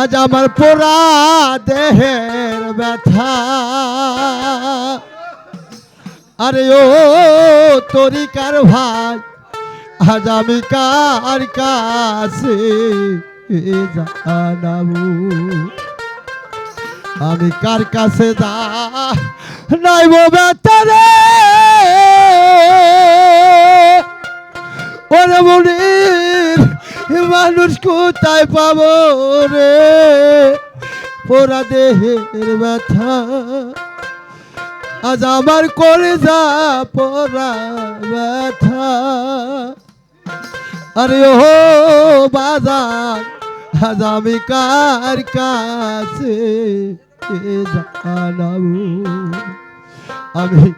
আজ আমার পোড়া দেহের ব্যথা। আরে ও তরিকার ভাই, আজ আমি কার কাছে জানাব? আমি কার কাছে যা নাইব বেতারে ওরে মনির মানুষ কোথায় পাবো রে? পোড়া দেহের ব্যথা। আজ আমার কলেজা পোড়া ব্যথা। আরে ও বাজার, আজ আমি কার কাছে জানাব? আমি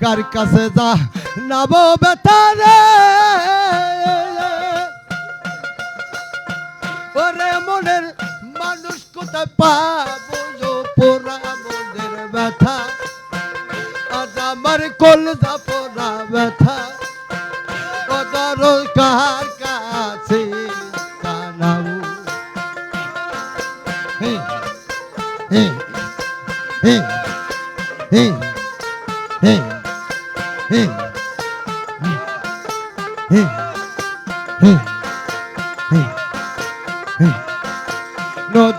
কার কাছে যা নাবো বেতারে মনের মানুষ কোথায় পাবো? পোড়া মনের ব্যথা। আজ আমার কলজা পোড়া ব্যথা। কদর কার কাছে জানাব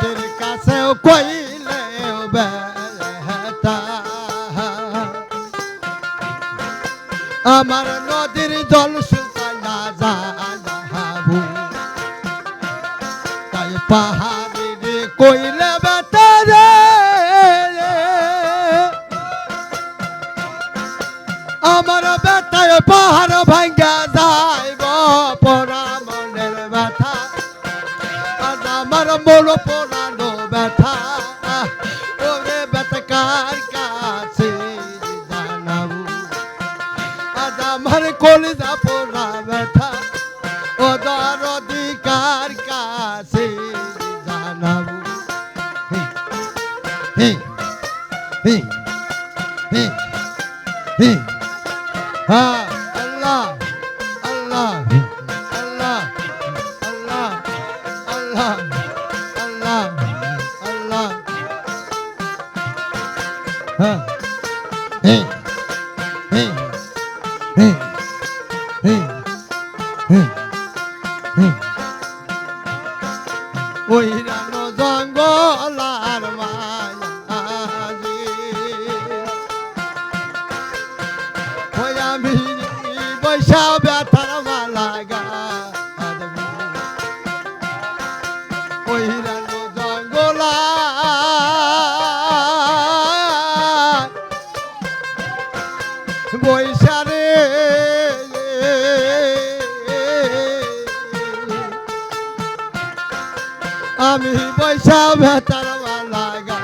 নদীর কাছেও কইলেও বেটা আমার নদীর জল শুকানা যাব তাই পাহাড়ি কইলে বেটারে আমার বেটায় পাহাড় ভাঙ্গা যাইব পরা ব্যথা। আমার মোর আল্লাহ আল্লাহ আল্লাহ আল্লাহ আল্লাহ আল্লাহ আল্লাহ হ্যাঁ হে হে পয়সা ব্যথার মালা গা ওইরানো জঙ্গলা। আমি পয়সা ব্যথার মালা গা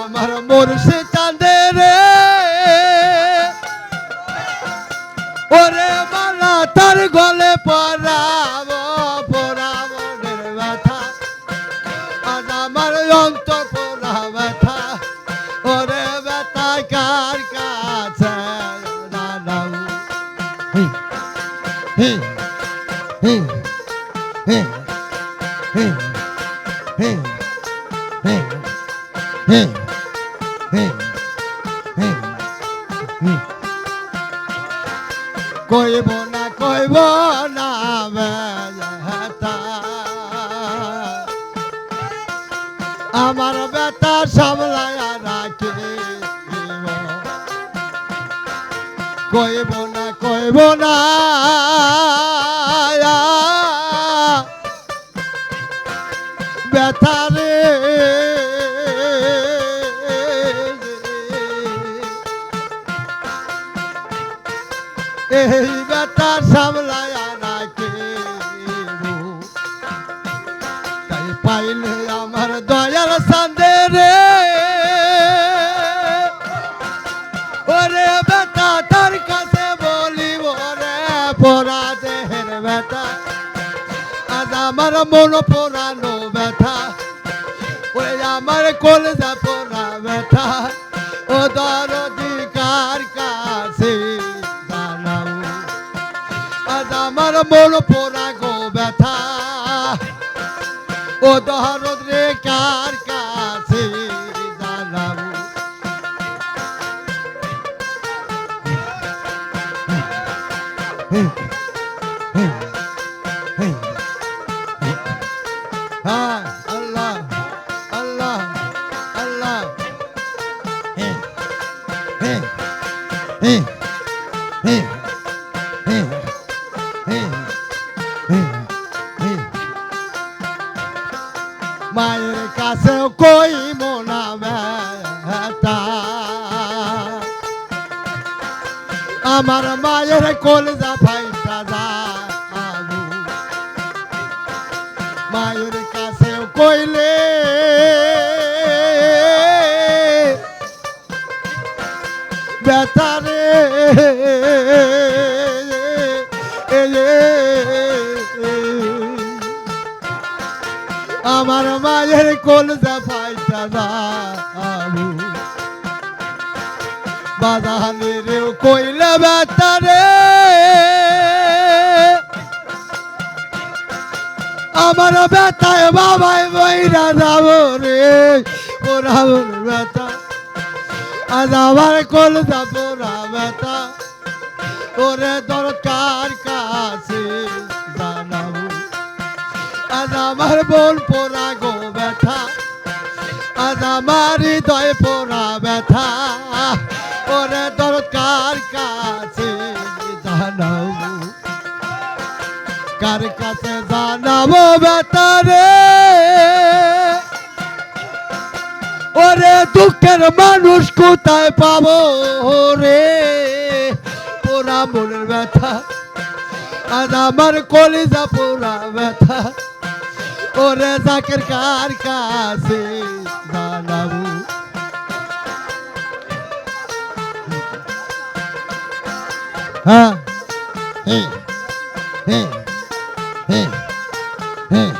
আমার মোর সে কইব না কইব না আমার ব্যথা সামলায় রাখি কইব না কইব না। ব্যথা রে। এই ব্যথা সামলায় আমার মন পোড়ানো ব্যথা। ওরে আমার কলজা পোড়া ব্যথা। ও দরদি কার কাছে জানাও? আজ আমার মন পোড়া গো ব্যথা। ও দরদ রে কার কাছে জানাও? হ্যাঁ মায়ের কাছে কই মোনা ব্যথা? আমার মায়ের কলজা ফাইটা যাব মায়ের কাছে কইলে বেতারে আমার মায়ের কলজা ফাইটা যাব বাজানের কইলে বেতারে আমার বেতায় বাবাই বইরা যাব রে। ওরা বেতা আজ আমার কলজা পোড়া বেতা ওরে দরকার কাছে আমার বোন পোড়া গো ব্যথা। আজ আমার হৃদয় পোড়া ব্যথা। ওরে দরকার কাছে জানাব কার কাছে জানাব বেতারে ওরে দুঃখের মানুষ কোথায় পাবো রে? পোড়া মনের ব্যথা। আজ আমার কলিজা পোড়া ব্যথা। ওরে জাকের কার কাছে দাঁড়াবো হ্যাঁ হ্যাঁ হ্যাঁ হ্যাঁ হ্যাঁ।